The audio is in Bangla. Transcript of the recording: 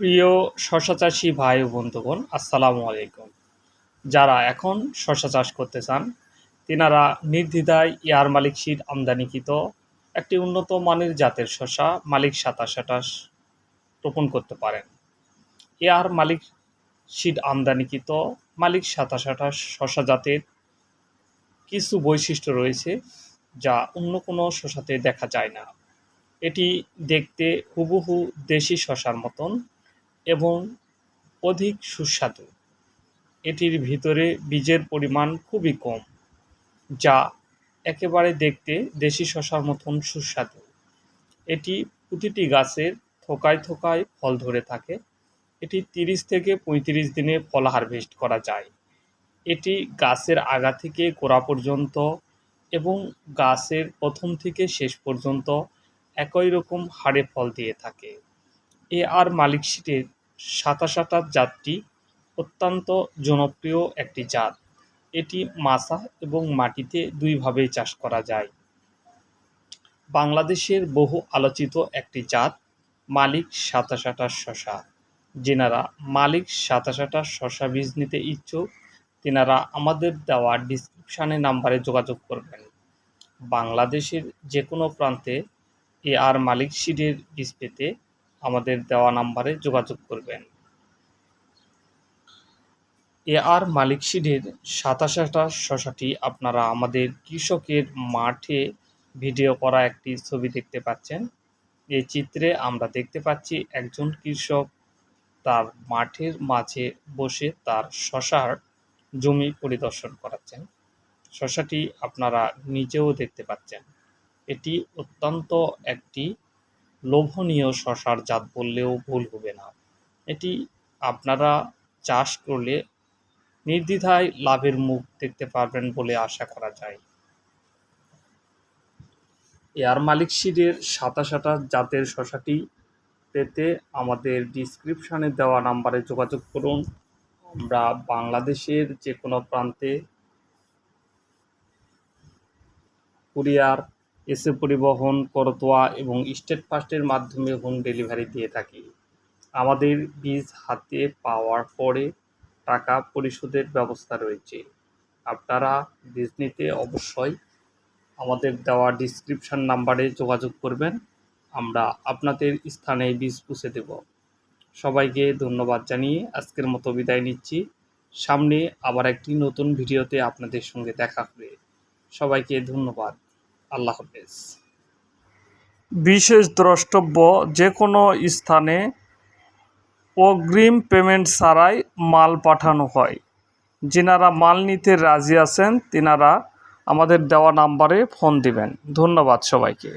প্রিয় শশা চাষি ভাই ও বন্ধুগণ, আসসালামু আলাইকুম। যারা এখন শশা চাষ করতে চান, তিনারা নির্দ্বিধায় এয়ার মালিক সিড আমদানিকৃত একটি উন্নত মানের জাতের শশা মালিক সাতাশ আটাশ রোপণ করতে পারেন। এয়ার মালিক সিড আমদানিকৃত মালিক সাতাশ আটাশ শশা জাতের কিছু বৈশিষ্ট্য রয়েছে যা অন্য কোনো শশাতে দেখা যায় না। এটি দেখতে হুবহু দেশি শশার মতন এবং অধিক সুস্বাদু। এটির ভিতরে বীজের পরিমাণ খুবই কম, যা একেবারে দেখতে দেশি শশার মতন সুস্বাদু। এটি প্রতিটি গাছের থোকায় থোকায় ফল ধরে থাকে। এটি তিরিশ থেকে পঁয়ত্রিশ দিনে ফল হারভেস্ট করা যায়। এটি গাছের আগা থেকে গোড়া পর্যন্ত এবং গাছের প্রথম থেকে শেষ পর্যন্ত একই রকম হারে ফল দিয়ে থাকে। এ আর মালিক সিটের সাতাশ আটাশ জাতটি অত্যন্ত জনপ্রিয় একটি জাত। এটি মাসা এবং মাটিতে দুইভাবেই চাষ করা যায়। বাংলাদেশের বহু আলোচিত একটি জাত মালিক সাতাশ আটাশ শশা যেনারা মালিক সাতাশ আটাশ শশা বীজ নিতে ইচ্ছুক, তেনারা আমাদের দেওয়া ডিসক্রিপশানে নাম্বারে যোগাযোগ করবেন। বাংলাদেশের যে কোনো প্রান্তে এ আর মালিক সিডের বীজ পেতে আমাদের দেওয়া নাম্বারে যোগাযোগ করবেন। এ আর মালিক সিডের সাতাশ আটাশ শশাটি আপনারা আমাদের কৃষকের মাঠে ভিডিও করা একটি ছবি দেখতে পাচ্ছেন। এই চিত্রে আমরা দেখতে পাচ্ছি একজন কৃষক তার মাঠের মাঝে বসে তার শশার জমি পরিদর্শন করাচ্ছেন। শশাটি আপনারা নিজেও দেখতে পাচ্ছেন। এটি অত্যন্ত একটি লোভনীয় শশার জাত বললেও ভুল হবে না। এটি আপনারা চাষ করলে নির্দ্বিধায় লাভের মুখ দেখতে পারবেন বলে আশা করা যায়। এয়ার মালিক সিডের সাতাশ আটাশ জাতের শশাটি পেতে আমাদের ডিসক্রিপশানে দেওয়া নাম্বারে যোগাযোগ করুন। আমরা বাংলাদেশের যে কোনো প্রান্তে কুরিয়ার এসে পরিবহন, করতোয়া এবং স্টেট ফাস্টের মাধ্যমে হোম ডেলিভারি দিয়ে থাকি। আমাদের বীজ হাতে পাওয়ার পরে টাকা পরিশোধের ব্যবস্থা রয়েছে। আপনারা বীজ নিতে অবশ্যই আমাদের দেওয়া ডিসক্রিপশান নাম্বারে যোগাযোগ করবেন। আমরা আপনাদের স্থানে বীজ পুষে দেব। সবাইকে ধন্যবাদ জানিয়ে আজকের মতো বিদায় নিচ্ছি। সামনে আবার একটি নতুন ভিডিওতে আপনাদের সঙ্গে দেখা হবে। সবাইকে ধন্যবাদ। আল্লাহ হাফেজ বিশেষ দ্রষ্টব্য যে কোনো স্থানে অগ্রিম পেমেন্ট ছাড়াই মাল পাঠানো হয়। যিনারা মাল নিতে রাজি আছেন, তিনারা আমাদের দেওয়া নাম্বারে ফোন দিবেন। ধন্যবাদ সবাইকে।